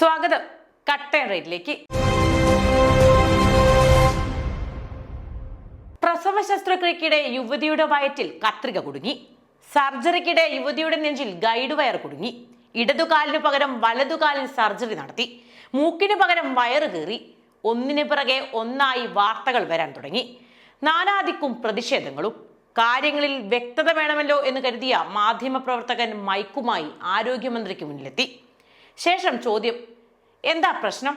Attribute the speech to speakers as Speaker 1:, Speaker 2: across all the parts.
Speaker 1: സ്വാഗതം. കട്ടൻ റേറ്റിലേക്ക് പ്രസവ ശസ്ത്രക്രിയക്കിടെ യുവതിയുടെ വയറ്റിൽ കത്രിക കുടുങ്ങി. സർജറിക്കിടെ യുവതിയുടെ നെഞ്ചിൽ ഗൈഡ് വയർ കുടുങ്ങി. ഇടതുകാലിന് പകരം വലതുകാലിൽ സർജറി നടത്തി. മൂക്കിന് പകരം വയറ് കീറി. ഒന്നിനു പിറകെ ഒന്നായി വാർത്തകൾ വരാൻ തുടങ്ങി. നാനാദിക്കും പ്രതിഷേധങ്ങളും. കാര്യങ്ങളിൽ വ്യക്തത വേണമല്ലോ എന്ന് കരുതിയ മാധ്യമപ്രവർത്തകൻ മൈക്കുമായി ആരോഗ്യമന്ത്രിക്ക് മുന്നിലെത്തി. ശേഷം ചോദ്യം എന്താ പ്രശ്നം?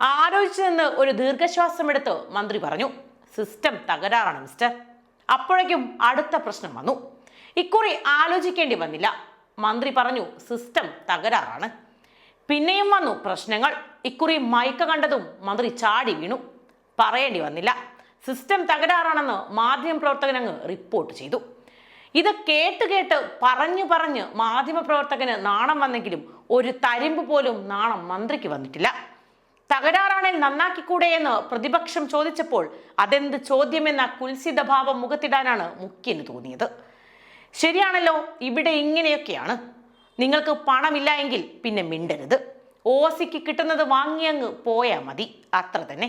Speaker 1: ആലോചിച്ചു നിന്ന് ഒരു ദീർഘശ്വാസമെടുത്ത് മന്ത്രി പറഞ്ഞു സിസ്റ്റം തകരാറാണ് മിസ്റ്റർ. അപ്പോഴേക്കും അടുത്ത പ്രശ്നം വന്നു. ഇക്കുറി ആലോചിക്കേണ്ടി വന്നില്ല. മന്ത്രി പറഞ്ഞു സിസ്റ്റം തകരാറാണ്. പിന്നെയും വന്നു പ്രശ്നങ്ങൾ. ഇക്കുറി മയക്ക കണ്ടതും മന്ത്രി ചാടി വീണു. പറയേണ്ടി വന്നില്ല. സിസ്റ്റം തകരാറാണെന്ന് മാധ്യമപ്രവർത്തകനങ്ങ് റിപ്പോർട്ട് ചെയ്തു. ഇത് കേട്ട് കേട്ട് പറഞ്ഞു പറഞ്ഞ് മാധ്യമപ്രവർത്തകന് നാണം വന്നെങ്കിലും ഒരു തരിമ്പ് പോലും നാണം മന്ത്രിക്ക് വന്നിട്ടില്ല. തകരാറാണെങ്കിൽ നന്നാക്കിക്കൂടെ എന്ന് പ്രതിപക്ഷം ചോദിച്ചപ്പോൾ അതെന്ത് ചോദ്യമെന്ന കുൽസിത ഭാവം മുഖത്തിടാനാണ് മുഖ്യന് തോന്നിയത്. ശരിയാണല്ലോ ഇവിടെ ഇങ്ങനെയൊക്കെയാണ്. നിങ്ങൾക്ക് പണമില്ല എങ്കിൽ പിന്നെ മിണ്ടരുത്. ഓസിക്ക് കിട്ടുന്നത് വാങ്ങിയങ്ങ് പോയാൽ മതി. അത്ര തന്നെ.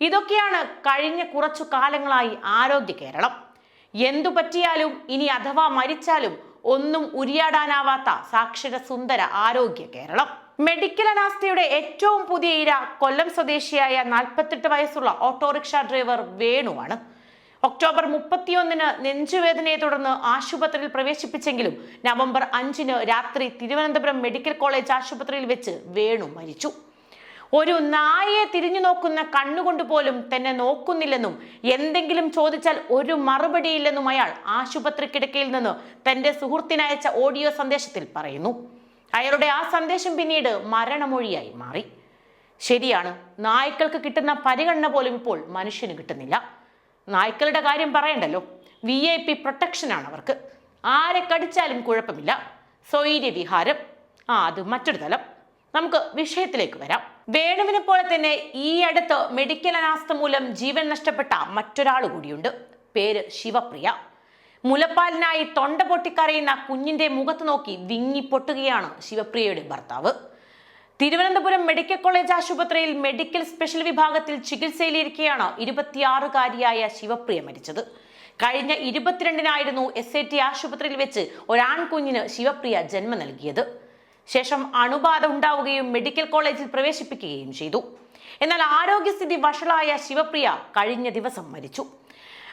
Speaker 1: ഇതൊക്കെയാണ് കഴിഞ്ഞ കുറച്ചു കാലങ്ങളായി ആരോഗ്യ കേരളം. എന്തു പറ്റിയാലും ഇനി അഥവാ മരിച്ചാലും ഒന്നും ഉരിയാടാനാവാത്ത സാക്ഷര സുന്ദര ആരോഗ്യ കേരളം. മെഡിക്കൽ അനാസ്ഥയുടെ ഏറ്റവും പുതിയ ഇര കൊല്ലം സ്വദേശിയായ നാൽപ്പത്തെട്ട് വയസ്സുള്ള ഓട്ടോറിക്ഷ ഡ്രൈവർ വേണുവാണ്. ഒക്ടോബർ മുപ്പത്തിയൊന്നിന് നെഞ്ചുവേദനയെ തുടർന്ന് ആശുപത്രിയിൽ പ്രവേശിപ്പിച്ചെങ്കിലും നവംബർ അഞ്ചിന് രാത്രി തിരുവനന്തപുരം മെഡിക്കൽ കോളേജ് ആശുപത്രിയിൽ വെച്ച് വേണു മരിച്ചു. ഒരു നായയെ തിരിഞ്ഞു നോക്കുന്ന കണ്ണുകൊണ്ട് പോലും തന്നെ നോക്കുന്നില്ലെന്നും എന്തെങ്കിലും ചോദിച്ചാൽ ഒരു മറുപടിയില്ലെന്നും അയാൾ ആശുപത്രി കിടക്കയിൽ നിന്ന് തന്റെ സുഹൃത്തിനയച്ച ഓഡിയോ സന്ദേശത്തിൽ പറയുന്നു. അയാളുടെ ആ സന്ദേശം പിന്നീട് മരണമൊഴിയായി മാറി. ശരിയാണ് നായ്ക്കൾക്ക് കിട്ടുന്ന പരിഗണന പോലും ഇപ്പോൾ മനുഷ്യന് കിട്ടുന്നില്ല. നായ്ക്കളുടെ കാര്യം പറയണ്ടല്ലോ. വി ഐ പി പ്രൊട്ടക്ഷനാണ് അവർക്ക്. ആരെ കടിച്ചാലും കുഴപ്പമില്ല. സ്വൈര്യവിഹാരം. ആ അത് മറ്റൊരു തലം. നമുക്ക് വിഷയത്തിലേക്ക് വരാം. വേണുവിനെ പോലെ തന്നെ ഈ അടുത്ത് മെഡിക്കൽ അനാസ്ഥ മൂലം ജീവൻ നഷ്ടപ്പെട്ട മറ്റൊരാൾ കൂടിയുണ്ട്. പേര് ശിവപ്രിയ. മുലപ്പാലിനായി തൊണ്ട പൊട്ടിക്കരയുന്ന കുഞ്ഞിന്റെ മുഖത്ത് നോക്കി വിങ്ങി പൊട്ടുകയാണ് ശിവപ്രിയയുടെ ഭർത്താവ്. തിരുവനന്തപുരം മെഡിക്കൽ കോളേജ് ആശുപത്രിയിൽ മെഡിക്കൽ സ്പെഷ്യൽ വിഭാഗത്തിൽ ചികിത്സയിലിരിക്കെയാണ് ഇരുപത്തിയാറുകാരിയായ ശിവപ്രിയ മരിച്ചത്. കഴിഞ്ഞ ഇരുപത്തിരണ്ടിനായിരുന്നു എസ് ഐ ടി ആശുപത്രിയിൽ വെച്ച് ഒരാൺകുഞ്ഞിന് ശിവപ്രിയ ജന്മം നൽകിയത്. ശേഷം അണുബാധ ഉണ്ടാവുകയും മെഡിക്കൽ കോളേജിൽ പ്രവേശിപ്പിക്കുകയും ചെയ്തു. എന്നാൽ ആരോഗ്യസ്ഥിതി വഷളായ ശിവപ്രിയ കഴിഞ്ഞ ദിവസം മരിച്ചു.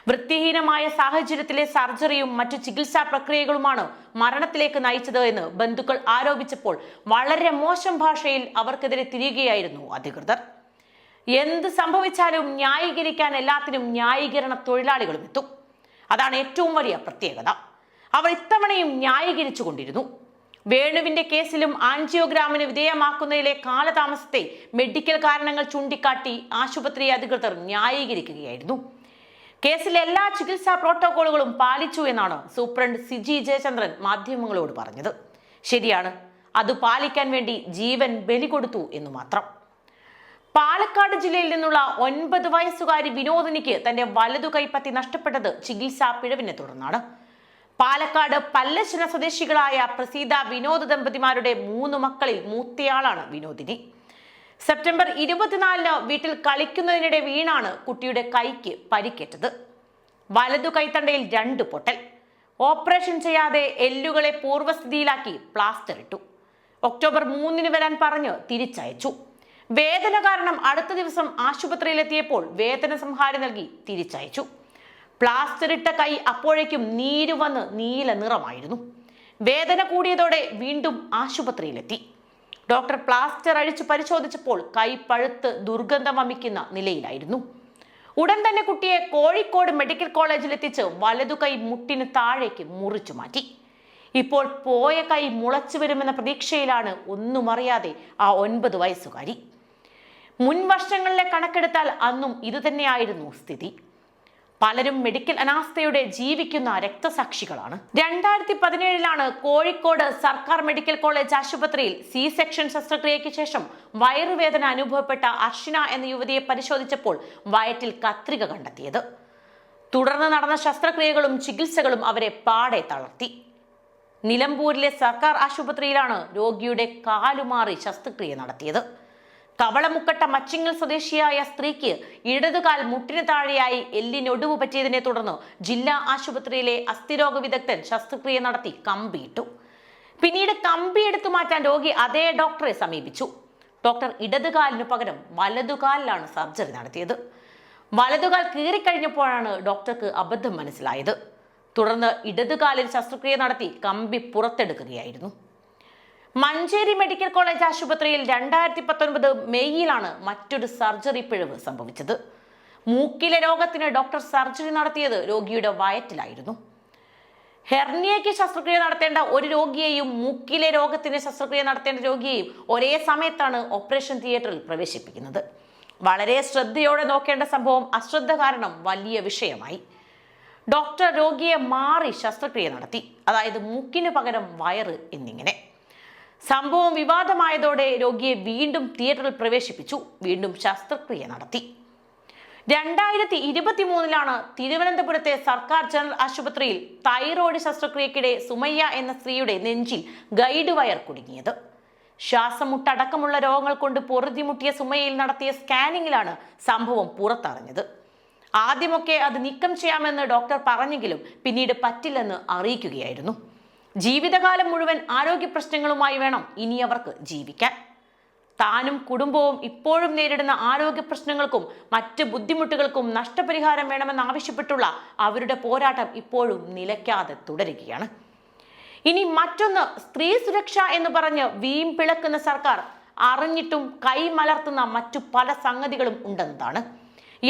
Speaker 1: വൃത്തിഹീനമായ സാഹചര്യത്തിലെ സർജറിയും മറ്റു ചികിത്സാ പ്രക്രിയകളുമാണ് മരണത്തിലേക്ക് നയിച്ചത് എന്ന് ബന്ധുക്കൾ ആരോപിച്ചപ്പോൾ വളരെ മോശം ഭാഷയിൽ അവർക്കെതിരെ തിരിയുകയായിരുന്നു അധികൃതർ. എന്ത് സംഭവിച്ചാലും ന്യായീകരിക്കാൻ എല്ലാത്തിനും ന്യായീകരണ തൊഴിലാളികളും എത്തും. അതാണ് ഏറ്റവും വലിയ പ്രത്യേകത. അവർ ഇത്തവണയും ന്യായീകരിച്ചു കൊണ്ടിരുന്നു വേണുവിന്റെ കേസിലും ആൻജിയോഗ്രാമിന് വിധേയമാക്കുന്നതിലെ കാലതാമസത്തെ മെഡിക്കൽ കാരണങ്ങൾ ചൂണ്ടിക്കാട്ടി ആശുപത്രി അധികൃതർ ന്യായീകരിക്കുകയായിരുന്നു. കേസിലെ എല്ലാ ചികിത്സാ പ്രോട്ടോകോളുകളും പാലിച്ചു എന്നാണ് സൂപ്രണ്ട് സിജി ജയചന്ദ്രൻ മാധ്യമങ്ങളോട് പറഞ്ഞത്. ശരിയാണ് അത് പാലിക്കാൻ വേണ്ടി ജീവൻ ബലി കൊടുത്തു എന്ന് മാത്രം. പാലക്കാട് ജില്ലയിൽ നിന്നുള്ള ഒൻപത് വയസ്സുകാരി വിനോദിനിക്ക് തന്റെ വലതു കൈപ്പത്തി നഷ്ടപ്പെട്ടത് ചികിത്സാ പിഴവിനെ തുടർന്നാണ്. പാലക്കാട് പല്ലശ്ശന സ്വദേശികളായ പ്രസീത വിനോദ് ദമ്പതിമാരുടെ മൂന്ന് മക്കളിൽ മൂത്തയാളാണ് വിനോദിനി. സെപ്റ്റംബർ ഇരുപത്തിനാലിന് വീട്ടിൽ കളിക്കുന്നതിനിടെ വീണാണ് കുട്ടിയുടെ കൈക്ക് പരിക്കേറ്റത്. വലതു കൈത്തണ്ടയിൽ രണ്ട് പൊട്ടൽ. ഓപ്പറേഷൻ ചെയ്യാതെ എല്ലുകളെ പൂർവസ്ഥിതിയിലാക്കി പ്ലാസ്റ്റർ ഇട്ടു. ഒക്ടോബർ മൂന്നിന് വരാൻ പറഞ്ഞ് തിരിച്ചയച്ചു. വേദന കാരണം അടുത്ത ദിവസം ആശുപത്രിയിലെത്തിയപ്പോൾ വേദന സംഹാരി നൽകി തിരിച്ചയച്ചു. പ്ലാസ്റ്റർ ഇട്ട കൈ അപ്പോഴേക്കും നീര് വന്ന് നീല നിറമായിരുന്നു. വേദന കൂടിയതോടെ വീണ്ടും ആശുപത്രിയിലെത്തി. ഡോക്ടർ പ്ലാസ്റ്റർ അഴിച്ചു പരിശോധിച്ചപ്പോൾ കൈ പഴുത്ത് ദുർഗന്ധം വമിക്കുന്ന നിലയിലായിരുന്നു. ഉടൻ തന്നെ കുട്ടിയെ കോഴിക്കോട് മെഡിക്കൽ കോളേജിൽ എത്തിച്ച് വലതു കൈ മുട്ടിന് താഴേക്ക് മുറിച്ചു മാറ്റി. ഇപ്പോൾ പോയ കൈ മുളച്ചു വരുമെന്ന പ്രതീക്ഷയിലാണ് ഒന്നും അറിയാതെ ആ ഒൻപത് വയസ്സുകാരി. മുൻ വർഷങ്ങളിലെ കണക്കെടുത്താൽ അന്നും ഇതുതന്നെയായിരുന്നു സ്ഥിതി. പലരും മെഡിക്കൽ അനാസ്ഥയുടെ ജീവിക്കുന്ന രക്തസാക്ഷികളാണ്. രണ്ടായിരത്തി പതിനേഴിലാണ് കോഴിക്കോട് സർക്കാർ മെഡിക്കൽ കോളേജ് ആശുപത്രിയിൽ സി സെക്ഷൻ ശസ്ത്രക്രിയയ്ക്ക് ശേഷം വയറുവേദന അനുഭവപ്പെട്ട അർഷിന എന്ന യുവതിയെ പരിശോധിച്ചപ്പോൾ വയറ്റിൽ കത്രിക കണ്ടെത്തിയത്. തുടർന്ന് നടന്ന ശസ്ത്രക്രിയകളും ചികിത്സകളും അവരെ പാടെ തളർത്തി. നിലമ്പൂരിലെ സർക്കാർ ആശുപത്രിയിലാണ് രോഗിയുടെ കാലുമാറി ശസ്ത്രക്രിയ നടത്തിയത്. കവളമുക്കട്ട മച്ചിങ്ങൽ സ്വദേശിയായ സ്ത്രീക്ക് ഇടതുകാൽ മുട്ടിന് താഴെയായി എല്ലിനൊടുവ് പറ്റിയതിനെ തുടർന്ന് ജില്ലാ ആശുപത്രിയിലെ അസ്ഥിരോഗ വിദഗ്ധൻ ശസ്ത്രക്രിയ നടത്തി കമ്പിയിട്ടു പിന്നീട് കമ്പി എടുത്തു മാറ്റാൻ രോഗി അതേ ഡോക്ടറെ സമീപിച്ചു. ഡോക്ടർ ഇടതുകാലിനു പകരം വലതുകാലിലാണ് സർജറി നടത്തിയത്. വലതുകാൽ കീറിക്കഴിഞ്ഞപ്പോഴാണ് ഡോക്ടർക്ക് അബദ്ധം മനസ്സിലായത്. തുടർന്ന് ഇടതുകാലിൽ ശസ്ത്രക്രിയ നടത്തി കമ്പി പുറത്തെടുക്കുകയായിരുന്നു. മഞ്ചേരി മെഡിക്കൽ കോളേജ് ആശുപത്രിയിൽ രണ്ടായിരത്തി പത്തൊൻപത് മെയ്യിലാണ് മറ്റൊരു സർജറി പിഴവ് സംഭവിച്ചത്. മൂക്കിലെ രോഗത്തിന് ഡോക്ടർ സർജറി നടത്തിയത് രോഗിയുടെ വയറ്റിലായിരുന്നു. ഹെർണിയയ്ക്ക് ശസ്ത്രക്രിയ നടത്തേണ്ട ഒരു രോഗിയെയും മൂക്കിലെ രോഗത്തിന് ശസ്ത്രക്രിയ നടത്തേണ്ട രോഗിയെയും ഒരേ സമയത്താണ് ഓപ്പറേഷൻ തിയേറ്ററിൽ പ്രവേശിപ്പിക്കുന്നത്. വളരെ ശ്രദ്ധയോടെ നോക്കേണ്ട സംഭവം അശ്രദ്ധ കാരണം വലിയ വിഷയമായി. ഡോക്ടർ രോഗിയെ മാറി ശസ്ത്രക്രിയ നടത്തി. അതായത് മൂക്കിന് പകരം വയറ് എന്നിങ്ങനെ. സംഭവം വിവാദമായതോടെ രോഗിയെ വീണ്ടും തിയേറ്ററിൽ പ്രവേശിപ്പിച്ചു. വീണ്ടും ശസ്ത്രക്രിയ നടത്തി. രണ്ടായിരത്തി ഇരുപത്തി മൂന്നിലാണ് തിരുവനന്തപുരത്തെ സർക്കാർ ജനറൽ ആശുപത്രിയിൽ തൈറോയ്ഡ് ശസ്ത്രക്രിയക്കിടെ സുമയ്യ എന്ന സ്ത്രീയുടെ നെഞ്ചിൽ ഗൈഡ് വയർ കുടുങ്ങിയത്. ശ്വാസമുട്ടടക്കമുള്ള രോഗങ്ങൾ കൊണ്ട് പൊറുതിമുട്ടിയ സുമയ്യയിൽ നടത്തിയ സ്കാനിങ്ങിലാണ് സംഭവം പുറത്തറിഞ്ഞത്. ആദ്യമൊക്കെ അത് നീക്കം ചെയ്യാമെന്ന് ഡോക്ടർ പറഞ്ഞെങ്കിലും പിന്നീട് പറ്റില്ലെന്ന് അറിയിക്കുകയായിരുന്നു. ജീവിതകാലം മുഴുവൻ ആരോഗ്യ പ്രശ്നങ്ങളുമായി വേണം ഇനി അവർക്ക് ജീവിക്കാൻ. താനും കുടുംബവും ഇപ്പോഴും നേരിടുന്ന ആരോഗ്യ പ്രശ്നങ്ങൾക്കും മറ്റ് ബുദ്ധിമുട്ടുകൾക്കും നഷ്ടപരിഹാരം വേണമെന്നാവശ്യപ്പെട്ടുള്ള അവരുടെ പോരാട്ടം ഇപ്പോഴും നിലയ്ക്കാതെ തുടരുകയാണ്. ഇനി മറ്റൊന്ന് സ്ത്രീ സുരക്ഷ എന്ന് പറഞ്ഞ് വീം പിളക്കുന്ന സർക്കാർ അറിഞ്ഞിട്ടും കൈമലർത്തുന്ന മറ്റു പല സംഗതികളും ഉണ്ടെന്നതാണ്.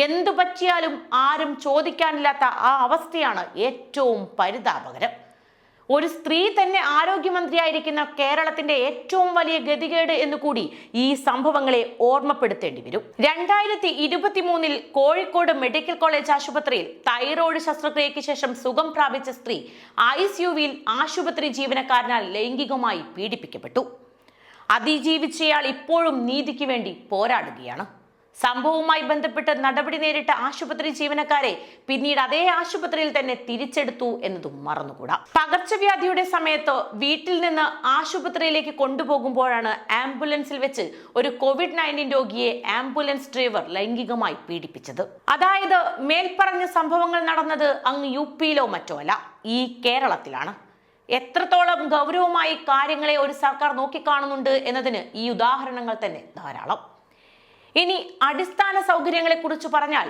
Speaker 1: എന്തു പറ്റിയാലും ആരും ചോദിക്കാനില്ലാത്ത ആ അവസ്ഥയാണ് ഏറ്റവും പരിതാപകരം. ഒരു സ്ത്രീ തന്നെ ആരോഗ്യമന്ത്രിയായിരിക്കുന്ന കേരളത്തിന്റെ ഏറ്റവും വലിയ ഗതികേട് എന്ന് കൂടി ഈ സംഭവങ്ങളെ ഓർമ്മപ്പെടുത്തേണ്ടി വരും. രണ്ടായിരത്തി ഇരുപത്തി മൂന്നിൽ കോഴിക്കോട് മെഡിക്കൽ കോളേജ് ആശുപത്രിയിൽ തൈറോയ്ഡ് ശസ്ത്രക്രിയയ്ക്ക് ശേഷം സുഖം പ്രാപിച്ച സ്ത്രീ ഐ സിയുവിൽ ആശുപത്രി ജീവനക്കാരനാൽ ലൈംഗികമായി പീഡിപ്പിക്കപ്പെട്ടു. അതിജീവിച്ചയാൾ ഇപ്പോഴും നീതിക്ക് വേണ്ടി പോരാടുകയാണ്. സംഭവവുമായി ബന്ധപ്പെട്ട് നടപടി നേരിട്ട ആശുപത്രി ജീവനക്കാരെ പിന്നീട് അതേ ആശുപത്രിയിൽ തന്നെ തിരിച്ചെടുത്തു എന്നതും മറന്നുകൂടാ. പകർച്ചവ്യാധിയുടെ സമയത്ത് വീട്ടിൽ നിന്ന് ആശുപത്രിയിലേക്ക് കൊണ്ടുപോകുമ്പോഴാണ് ആംബുലൻസിൽ വെച്ച് ഒരു കോവിഡ് നയന്റീൻ രോഗിയെ ആംബുലൻസ് ഡ്രൈവർ ലൈംഗികമായി പീഡിപ്പിച്ചത്. അതായത് മേൽപ്പറഞ്ഞ സംഭവങ്ങൾ നടന്നത് അങ്ങ് യു പിയിലോ മറ്റോ അല്ല ഈ കേരളത്തിലാണ്. എത്രത്തോളം ഗൗരവമായി കാര്യങ്ങളെ ഒരു സർക്കാർ നോക്കിക്കാണുന്നുണ്ട് എന്നതിന് ഈ ഉദാഹരണങ്ങൾ തന്നെ ധാരാളം. ഇനി അടിസ്ഥാന സൗകര്യങ്ങളെ കുറിച്ച് പറഞ്ഞാൽ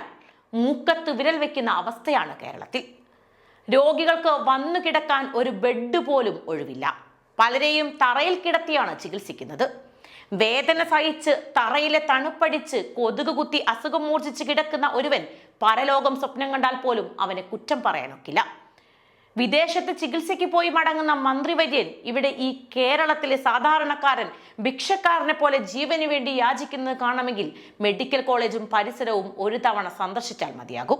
Speaker 1: മൂക്കത്ത് വിരൽ വെക്കുന്ന അവസ്ഥയാണ് കേരളത്തിൽ. രോഗികൾക്ക് വന്നു കിടക്കാൻ ഒരു ബെഡ് പോലും ഒഴിവില്ല. പലരെയും തറയിൽ കിടത്തിയാണ് ചികിത്സിക്കുന്നത്. വേദന സഹിച്ച് തറയിലെ തണുപ്പടിച്ച് കൊതുക് കുത്തി അസുഖം മൂർജിച്ച് കിടക്കുന്ന ഒരുവൻ പരലോകം സ്വപ്നം കണ്ടാൽ പോലും അവനെ കുറ്റം പറയാനൊക്കില്ല. വിദേശത്ത് ചികിത്സയ്ക്ക് പോയി മടങ്ങുന്ന മന്ത്രിവര്യൻ ഇവിടെ ഈ കേരളത്തിലെ സാധാരണക്കാരൻ ഭിക്ഷക്കാരനെ പോലെ ജീവന് വേണ്ടി യാചിക്കുന്നത് കാണുമെങ്കിൽ മെഡിക്കൽ കോളേജും പരിസരവും ഒരു തവണ സന്ദർശിച്ചാൽ മതിയാകും.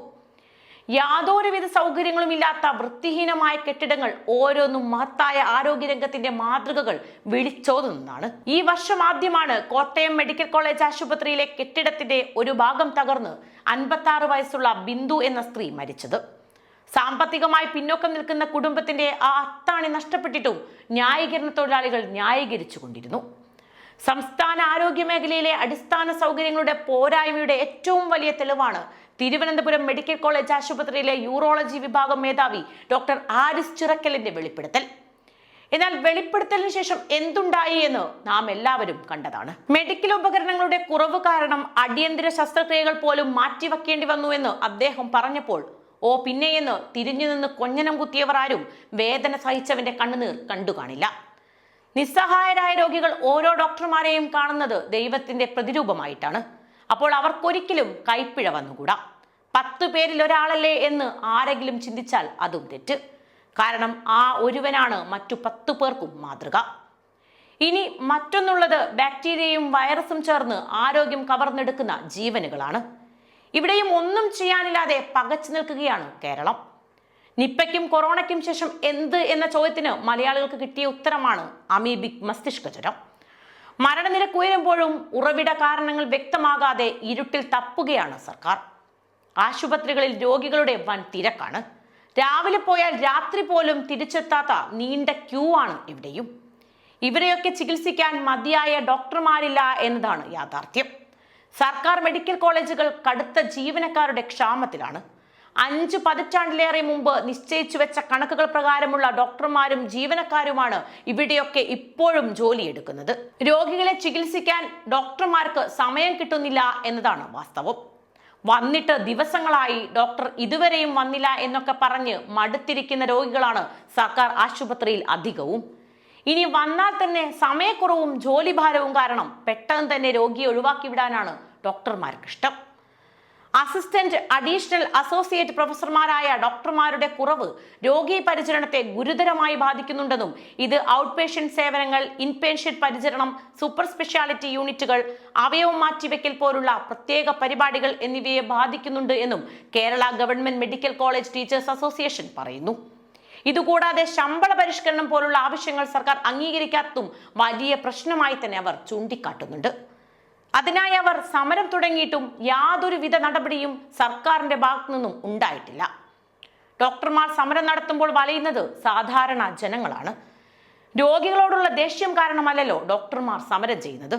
Speaker 1: യാതൊരുവിധ സൗകര്യങ്ങളും ഇല്ലാത്ത വൃത്തിഹീനമായ കെട്ടിടങ്ങൾ ഓരോന്നും മഹത്തായ ആരോഗ്യരംഗത്തിന്റെ മാതൃകകൾ വിളിച്ചോതുന്നതാണ്. ഈ വർഷം ആദ്യമാണ് കോട്ടയം മെഡിക്കൽ കോളേജ് ആശുപത്രിയിലെ കെട്ടിടത്തിന്റെ ഒരു ഭാഗം തകർന്ന് അൻപത്തി വയസ്സുള്ള ബിന്ദു എന്ന സ്ത്രീ മരിച്ചത്. സാമ്പത്തികമായി പിന്നോക്കം നിൽക്കുന്ന കുടുംബത്തിന്റെ ആ അത്താണി നഷ്ടപ്പെട്ടിട്ടും ന്യായീകരണ തൊഴിലാളികൾ ന്യായീകരിച്ചു കൊണ്ടിരുന്നു സംസ്ഥാന ആരോഗ്യ മേഖലയിലെ അടിസ്ഥാന സൗകര്യങ്ങളുടെ പോരായ്മയുടെ ഏറ്റവും വലിയ തെളിവാണ് തിരുവനന്തപുരം മെഡിക്കൽ കോളേജ് ആശുപത്രിയിലെ യൂറോളജി വിഭാഗം മേധാവി ഡോക്ടർ ആരിസ് ചിറക്കലിന്റെ വെളിപ്പെടുത്തൽ. എന്നാൽ വെളിപ്പെടുത്തലിന് ശേഷം എന്തുണ്ടായി എന്ന് നാം എല്ലാവരും കണ്ടതാണ്. മെഡിക്കൽ ഉപകരണങ്ങളുടെ കുറവ് കാരണം അടിയന്തര ശസ്ത്രക്രിയകൾ പോലും മാറ്റിവെക്കേണ്ടി വന്നു എന്ന് അദ്ദേഹം പറഞ്ഞപ്പോൾ ഓ പിന്നെയെന്ന് തിരിഞ്ഞു നിന്ന് കൊഞ്ഞനം കുത്തിയവർ ആരും വേദന സഹിച്ചവന്റെ കണ്ണുനീർ കണ്ടു കാണില്ല. നിസ്സഹായരായ രോഗികൾ ഓരോ ഡോക്ടർമാരെയും കാണുന്നത് ദൈവത്തിന്റെ പ്രതിരൂപമായിട്ടാണ്. അപ്പോൾ അവർക്കൊരിക്കലും കൈപ്പിഴ വന്നുകൂടാ. പത്തു പേരിൽ ഒരാളല്ലേ എന്ന് ആരെങ്കിലും ചിന്തിച്ചാൽ അതും തെറ്റ്. കാരണം ആ ഒരുവനാണ് മറ്റു പത്തു പേർക്കും മാതൃക. ഇനി മറ്റൊന്നുള്ളത് ബാക്ടീരിയയും വൈറസും ചേർന്ന് ആരോഗ്യം കവർന്നെടുക്കുന്ന ജീവനുകളാണ്. ഇവിടെയും ഒന്നും ചെയ്യാനില്ലാതെ പകച്ചു നിൽക്കുകയാണ് കേരളം. നിപ്പയ്ക്കും കൊറോണയ്ക്കും ശേഷം എന്ത് എന്ന ചോദ്യത്തിന് മലയാളികൾക്ക് കിട്ടിയ ഉത്തരമാണ് അമീബിക് മസ്തിഷ്ക ജ്വരം. മരണനിരക്ക് ഉയരുമ്പോഴും ഉറവിട കാരണങ്ങൾ വ്യക്തമാകാതെ ഇരുട്ടിൽ തപ്പുകയാണ് സർക്കാർ. ആശുപത്രികളിൽ രോഗികളുടെ വൻ തിരക്കാണ്. രാവിലെ പോയാൽ രാത്രി പോലും തിരിച്ചെത്താത്ത നീണ്ട ക്യൂ ആണ് ഇവിടെയും. ഇവരെയൊക്കെ ചികിത്സിക്കാൻ മതിയായ ഡോക്ടർമാരില്ല എന്നതാണ് യാഥാർത്ഥ്യം. സർക്കാർ മെഡിക്കൽ കോളേജുകൾ കടുത്ത ജീവനക്കാരുടെ ക്ഷാമത്തിലാണ്. അഞ്ച് പതിറ്റാണ്ടിലേറെ മുമ്പ് നിശ്ചയിച്ചു വെച്ച കണക്കുകൾ പ്രകാരമുള്ള ഡോക്ടർമാരും ജീവനക്കാരുമാണ് ഇവിടെയൊക്കെ ഇപ്പോഴും ജോലിയെടുക്കുന്നത്. രോഗികളെ ചികിത്സിക്കാൻ ഡോക്ടർമാർക്ക് സമയം കിട്ടുന്നില്ല എന്നതാണ് വാസ്തവം. വന്നിട്ട് ദിവസങ്ങളായി ഡോക്ടർ ഇതുവരെയും വന്നില്ല എന്നൊക്കെ പറഞ്ഞ് മടുത്തിരിക്കുന്ന രോഗികളാണ് സർക്കാർ ആശുപത്രിയിൽ അധികവും. ഇനി വന്നാൽ തന്നെ സമയക്കുറവും ജോലിഭാരവും കാരണം പെട്ടെന്ന് തന്നെ രോഗിയെ ഒഴിവാക്കി വിടാനാണ് ഡോക്ടർമാർക്ക് ഇഷ്ടം. അസിസ്റ്റന്റ് അഡീഷണൽ അസോസിയേറ്റ് പ്രൊഫസർമാരായ ഡോക്ടർമാരുടെ കുറവ് രോഗി പരിചരണത്തെ ഗുരുതരമായി ബാധിക്കുന്നുണ്ടെന്നും ഇത് ഔട്ട് പേഷ്യന്റ് സേവനങ്ങൾ ഇൻപേഷ്യന്റ് പരിചരണം സൂപ്പർ സ്പെഷ്യാലിറ്റി യൂണിറ്റുകൾ അവയവം മാറ്റിവെക്കൽ പോലുള്ള പ്രത്യേക പരിപാടികൾ എന്നിവയെ ബാധിക്കുന്നുണ്ട് എന്നും Kerala government medical college teachers association പറയുന്നു. ഇതുകൂടാതെ ശമ്പള പരിഷ്കരണം പോലുള്ള ആവശ്യങ്ങൾ സർക്കാർ അംഗീകരിക്കാത്തതും വലിയ പ്രശ്നമായി തന്നെ അവർ ചൂണ്ടിക്കാട്ടുന്നുണ്ട്. അതിനായി അവർ സമരം തുടങ്ങിയിട്ടും യാതൊരുവിധ നടപടിയും സർക്കാരിന്റെ ഭാഗത്തു നിന്നും ഉണ്ടായിട്ടില്ല. ഡോക്ടർമാർ സമരം നടത്തുമ്പോൾ വലയുന്നത് സാധാരണ ജനങ്ങളാണ്. രോഗികളോടുള്ള ദേഷ്യം കാരണമല്ലല്ലോ ഡോക്ടർമാർ സമരം ചെയ്യുന്നത്.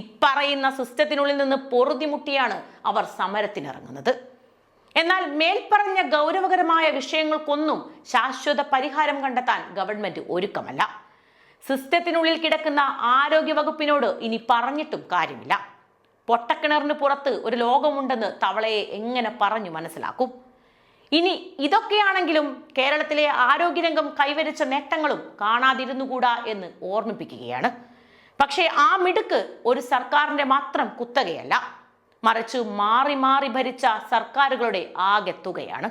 Speaker 1: ഇപ്പറയുന്ന സിസ്റ്റത്തിനുള്ളിൽ നിന്ന് പൊറുതിമുട്ടിയാണ് അവർ സമരത്തിനിറങ്ങുന്നത്. എന്നാൽ മേൽപ്പറഞ്ഞ ഗൗരവകരമായ വിഷയങ്ങൾക്കൊന്നും ശാശ്വത പരിഹാരം കണ്ടെത്താൻ ഗവൺമെന്റ് ഒരുക്കമല്ല. സിസ്റ്റത്തിനുള്ളിൽ കിടക്കുന്ന ആരോഗ്യ വകുപ്പിനോട് ഇനി പറഞ്ഞിട്ടും കാര്യമില്ല. പൊട്ടക്കിണറിന് പുറത്ത് ഒരു ലോകമുണ്ടെന്ന് തവളയെ എങ്ങനെ പറഞ്ഞു മനസ്സിലാക്കും? ഇനി ഇതൊക്കെയാണെങ്കിലും കേരളത്തിലെ ആരോഗ്യരംഗം കൈവരിച്ച നേട്ടങ്ങളും കാണാതിരുന്നുകൂടാ എന്ന് ഓർമ്മിപ്പിക്കുകയാണ്. പക്ഷേ ആ മിടുക്ക് ഒരു സർക്കാരിന്റെ മാത്രം കുത്തകയല്ല. മറിച്ച് മാറി മാറി ഭരിച്ച സർക്കാരുകളുടെ ആകെ തുകയാണ്.